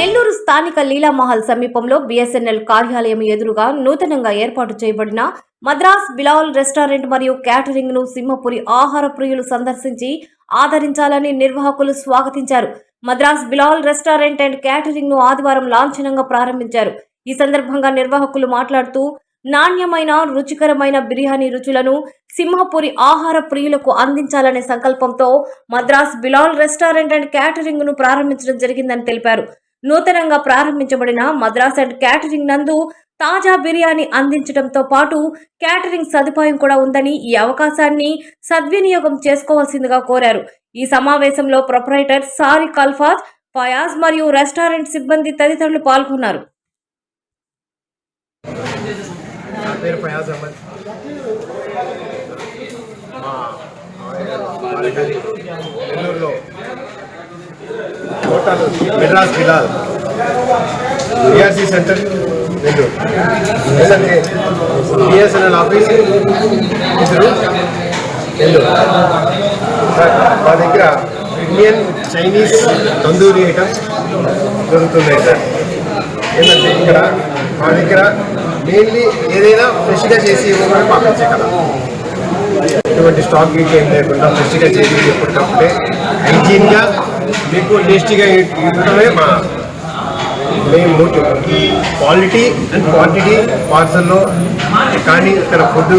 నెల్లూరు స్థానిక లీలామహల్ సమీపంలో బిఎస్ఎన్ఎల్ కార్యాలయం ఎదురుగా నూతనంగా ఏర్పాటు చేయబడిన మద్రాస్ బిలాల్ రెస్టారెంట్ మరియు క్యాటరింగ్ను సింహపురి ఆహార ప్రియులు సందర్శించి ఆదరించాలని నిర్వాహకులు స్వాగతించారు. మద్రాస్ బిలాల్ రెస్టారెంట్ అండ్ క్యాటరింగ్ను ఆదివారం లాంఛనంగా ప్రారంభించారు. ఈ సందర్భంగా నిర్వాహకులు మాట్లాడుతూ నాణ్యమైన రుచికరమైన బిర్యానీ రుచులను సింహపురి ఆహార ప్రియులకు అందించాలనే సంకల్పంతో మద్రాస్ బిలాల్ రెస్టారెంట్ అండ్ క్యాటరింగ్ను ప్రారంభించడం జరిగిందని తెలిపారు. నూతనంగా ప్రారంభించబడిన మద్రాస్ అండ్ క్యాటరింగ్ నందు తాజా బిర్యానీ అందించడంతో పాటు క్యాటరింగ్ సదుపాయం కూడా ఉందని ఈ అవకాశాన్ని సద్వినియోగం చేసుకోవాల్సిందిగా కోరారు. ఈ సమావేశంలో ప్రొపరైటర్ సారి కల్ఫాజ్ ఫయాజ్ మరియు రెస్టారెంట్ సిబ్బంది తదితరులు పాల్గొన్నారు. మా మెడ్రాస్ బిలాల్ బిఆర్సీ సెంటర్ నెల్లూరు. ఏంటంటే బిఎస్ఎన్ఎల్ ఆఫీస్ ఇద్దరు నెల్లూరు. మా దగ్గర ఇండియన్ చైనీస్ తందూరి ఐటమ్స్ దొరుకుతున్నాయి సార్. ఏంటంటే ఇక్కడ మా దగ్గర మెయిన్లీ ఏదైనా ఫ్రెష్గా చేసి ఇవ్వమని పంపించే కదా. ఎటువంటి స్టాక్ గీట్ ఏం లేకుండా ఫ్రెష్గా చేసి ఎప్పటికప్పుడే హైజీన్గా మీకు టేస్టీగా ఇవ్వడమే మా main motive quality and quantity పార్సల్లో కానీ ఇక్కడ ఫుడ్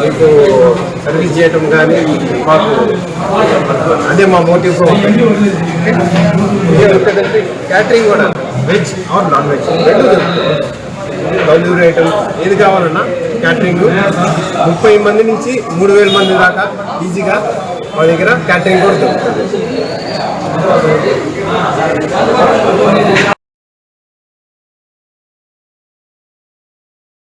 మీకు సర్వీస్ చేయటం కానీ మాకు అదే మా మోటివ్ ఉంటుంది క్యాటరింగ్ కూడా వెజ్ ఆర్ నాన్ వెజ్ రెండు తందూరి ఐటమ్స్ ఏది కావాలన్నా క్యాటరింగ్ ముప్పై మంది నుంచి మూడు వేల మంది దాకా ఈజీగా మా దగ్గర క్యాటరింగ్ కూడా దొరుకుతుంది.